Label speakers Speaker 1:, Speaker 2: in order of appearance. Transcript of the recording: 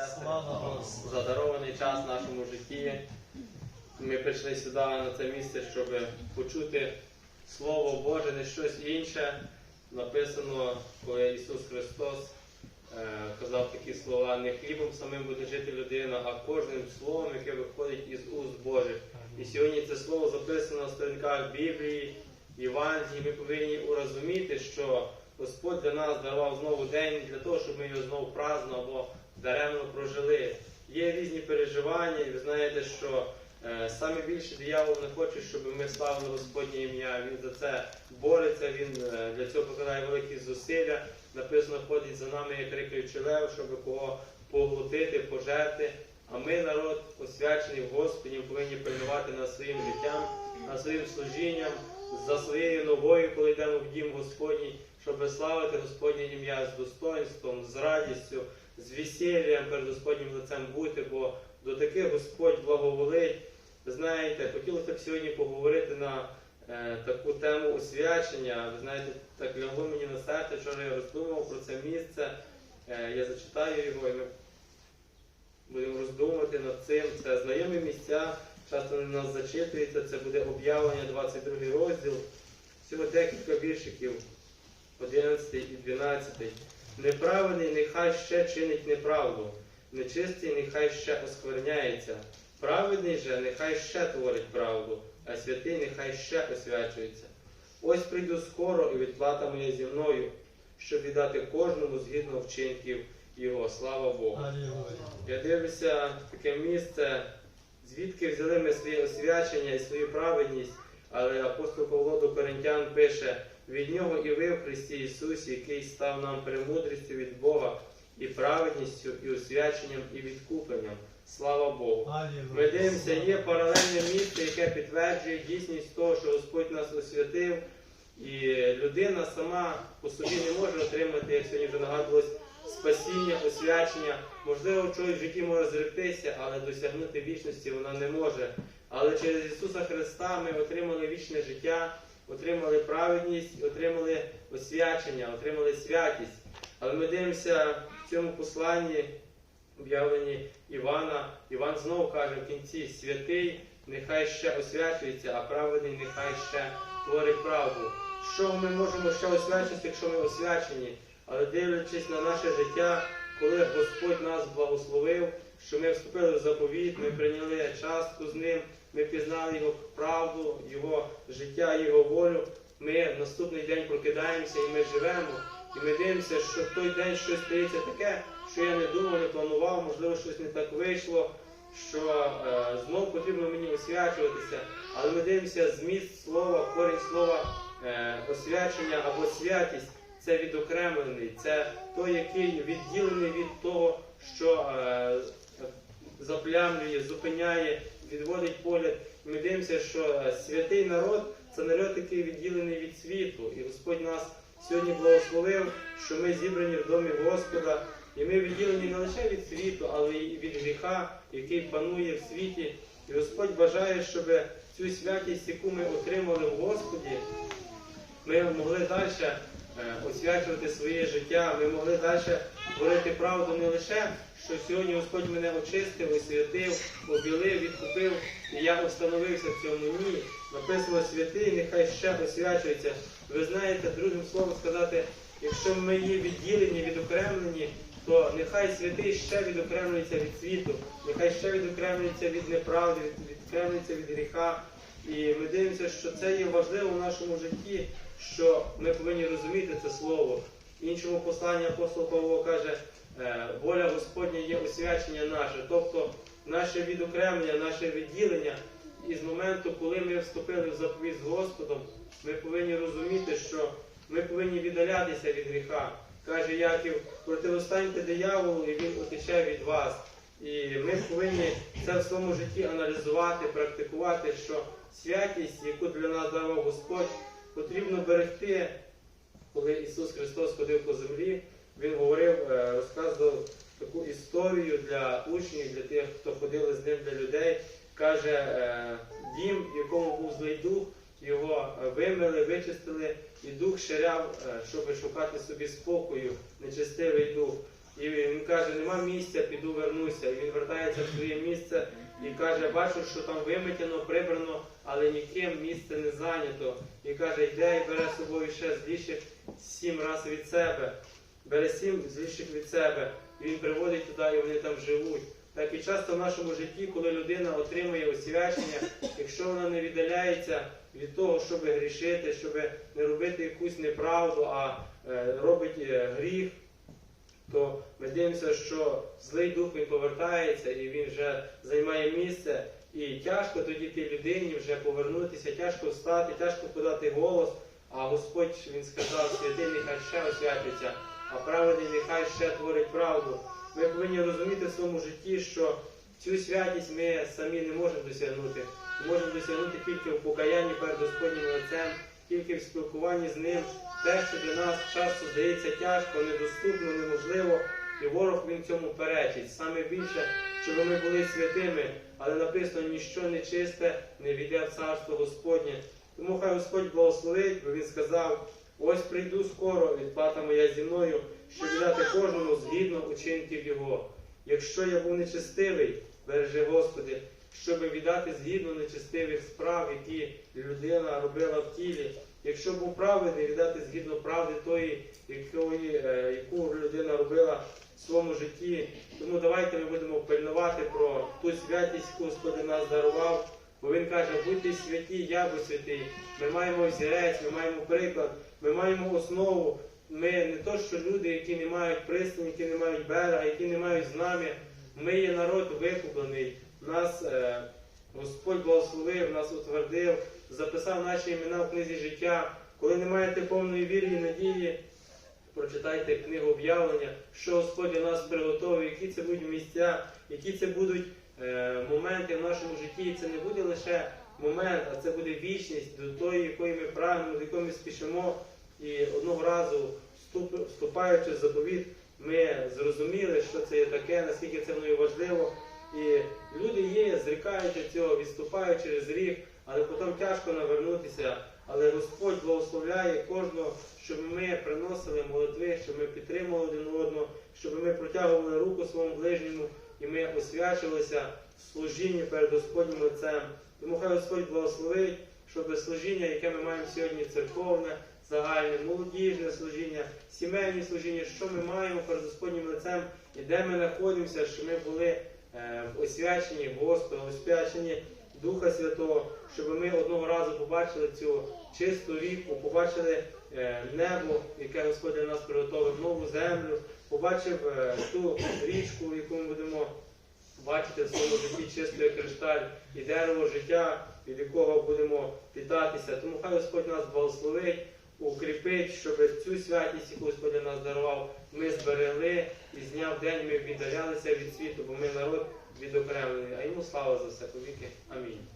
Speaker 1: сестри, за дарований час в нашому житті. Ми прийшли сюди на це місце, щоб почути Слово Боже, не щось інше. Написано, коли Ісус Христос е, казав такі слова, не хлібом самим буде жити людина, а кожним словом, яке виходить із уст Божих. І сьогодні це слово записано на сторінках Біблії, Євангелії. Ми повинні урозуміти, що Господь для нас дарував знову день для того, щоб ми його знову праздно або даремно прожили. Є різні переживання, і ви знаєте, що е, саме більше диявол не хоче, щоб ми славили Господнє ім'я. Він за це бореться, він е, для цього покладає великі зусилля. Написано, ходить за нами, як рикаючи лев, щоб кого поглотити, пожерти. А ми, народ, освячений в Господі, повинні пильнувати над своїм життям, над своїм служінням, за своєю ногою, коли йдемо в дім Господній, щоб славити Господнє ім'я з достоинством, з радістю, з весіллям перед Господнім лицем бути, бо до таких Господь благоволить. Ви знаєте, хотілося б сьогодні поговорити на е, таку тему освячення. Ви знаєте, так лягло мені на серце, вчора я роздумував про це місце. Е, я зачитаю його і ми будемо роздумувати над цим. Це знайомі місця, часто на нас зачитується, це буде об'явлення 22 розділ. Всього декілька віршиків, 11 і 12. Неправедний нехай ще чинить неправду, нечистий нехай ще оскверняється. Праведний же нехай ще творить правду, а святий нехай ще освячується. Ось прийду скоро і відплата моя зі мною, щоб віддати кожному згідно вчинків його. Слава Богу. Я дивлюся таке місце, звідки взяли ми своє освячення і свою праведність, але апостол Павло до Коринтян пише, від нього і ви в Христі Ісусі, який став нам премудрістю від Бога, і праведністю, і освяченням, і відкупленням. Слава Богу! Ми дивимося, є паралельне місце, яке підтверджує дійсність того, що Господь нас освятив, і людина сама по собі не може отримати, як сьогодні вже нагадувалось, спасіння, освячення. Можливо, чогось в житті може зректися, але досягнути вічності вона не може. Але через Ісуса Христа ми отримали вічне життя, отримали праведність, отримали освячення, отримали святість. Але ми дивимося в цьому посланні, об'явленні Івана. Іван знову каже в кінці: святий нехай ще освячується, а праведний нехай ще творить правду. Що ми можемо ще освячити, якщо ми освячені? Але дивлячись на наше життя, коли Господь нас благословив, що ми вступили в заповіт, ми прийняли частку з ним, ми пізнали його правду, його життя, його волю. Ми в наступний день прокидаємося і ми живемо. І ми дивимося, що в той день щось стається таке, що я не думав, не планував, можливо, щось не так вийшло, що е, знов потрібно мені освячуватися. Але ми дивимося зміст слова, корінь слова е, освячення або святість це відокремлений, це той, який відділений від того, що е, заплямлює, зупиняє, відводить погляд. Ми дивимося, що святий народ це народ, який відділений від світу. І Господь нас сьогодні благословив, що ми зібрані в домі Господа. І ми відділені не лише від світу, але й від гріха, який панує в світі. І Господь бажає, щоб цю святість, яку ми отримали в Господі, ми могли далі освячувати своє життя, ми могли далі творити правду не лише, що сьогодні Господь мене очистив, освятив, обілив, відкупив, і я встановився в цьому ні. Написано святий, нехай ще освячується. Ви знаєте, другим словом сказати, якщо ми є відділені, відокремлені, то нехай святий ще відокремлюється від світу, нехай ще відокремлюється від неправди, від- відокремлюється від гріха. І ми дивимося, що це є важливо в нашому житті, що ми повинні розуміти це слово. В іншому посланні апостол Павло каже, е, воля Господня є освячення наше, тобто наше відокремлення, наше відділення. І з моменту, коли ми вступили в заповідь з Господом, ми повинні розуміти, що ми повинні віддалятися від гріха. Каже Яків, протиостаньте дияволу, і він утече від вас. І ми повинні це в своєму житті аналізувати, практикувати, що святість, яку для нас дарував Господь, потрібно берегти. Коли Ісус Христос ходив по землі, Він говорив, е, розказував таку історію для учнів, для тих, хто ходили з ним для людей. Каже, е, дім, в якому був злий дух, його е, вимили, вичистили, і дух ширяв, щоб шукати собі спокою, нечестивий дух. І він каже, нема місця, піду вернуся. І він вертається в своє місце і каже, бачу, що там виметено, прибрано, але ніким місце не зайнято. І каже, йде і бере з собою ще зліших сім разів від себе. Бере сім зліших від себе. І він приводить туди, і вони там живуть. Так і часто в нашому житті, коли людина отримує освячення, якщо вона не віддаляється від того, щоб грішити, щоб не робити якусь неправду, а е, робить е, гріх, то ми дивимося, що злий дух він повертається і він вже займає місце. І тяжко тоді тій людині вже повернутися, тяжко встати, тяжко подати голос. А Господь він сказав, святий нехай ще освятиться, а праведний нехай ще творить правду. Ми повинні розуміти в своєму житті, що цю святість ми самі не можемо досягнути. Можемо досягнути тільки в покаянні перед Господнім лицем, тільки в спілкуванні з ним. Те, що для нас часто здається тяжко, недоступно, неможливо, і ворог він цьому перечить. Саме більше, щоб ми були святими, але написано, ніщо нечисте не війде в царство Господнє. Тому хай Господь благословить, бо він сказав: ось прийду скоро, відплата моя зі мною, щоб віддати кожному згідно учинків його. Якщо я був нечестивий, бережи Господи, щоб віддати згідно нечестивих справ, які людина робила в тілі. Якщо був праведний, віддати згідно правди тої, якої, е, яку людина робила в своєму житті. Тому давайте ми будемо пильнувати про ту святість, яку Господь нас дарував. Бо він каже, будьте святі, я бо святий. Ми маємо взірець, ми маємо приклад, ми маємо основу. Ми не то, що люди, які не мають пристані, які не мають берега, які не мають знам'я. Ми є народ викуплений. Нас е, Господь благословив, нас утвердив, записав наші імена в книзі життя. Коли не маєте повної віри і надії, прочитайте книгу об'явлення, що Господь для нас приготовив, які це будуть місця, які це будуть е, моменти в нашому житті. І це не буде лише момент, а це буде вічність до тої, якої ми прагнемо, до якої ми спішимо. І одного разу, вступаючи в заповіт, ми зрозуміли, що це є таке, наскільки це воно важливо. І є, цього, відступають через гріх, але потім тяжко навернутися. Але Господь благословляє кожного, щоб ми приносили молитви, щоб ми підтримували один одного, щоб ми протягували руку своєму ближньому і ми освячилися в служінні перед Господнім лицем. Тому хай Господь благословить, щоб служіння, яке ми маємо сьогодні, церковне, загальне, молодіжне служіння, сімейні служіння, що ми маємо перед Господнім лицем і де ми знаходимося, щоб ми були в освяченні Господа, освяченні Духа Святого, щоб ми одного разу побачили цю чисту ріку, побачили е, небо, яке Господь для нас приготовив, нову землю, побачив е, ту річку, яку ми будемо бачити в своєму житті чисто кришталь і дерево життя, від якого будемо питатися. Тому хай Господь нас благословить, укріпить, щоб цю святість, яку Господь нас дарував, ми зберегли і з дня в день ми віддалялися від світу, бо ми народ відокремлений. А йому слава за все повіки. Амінь.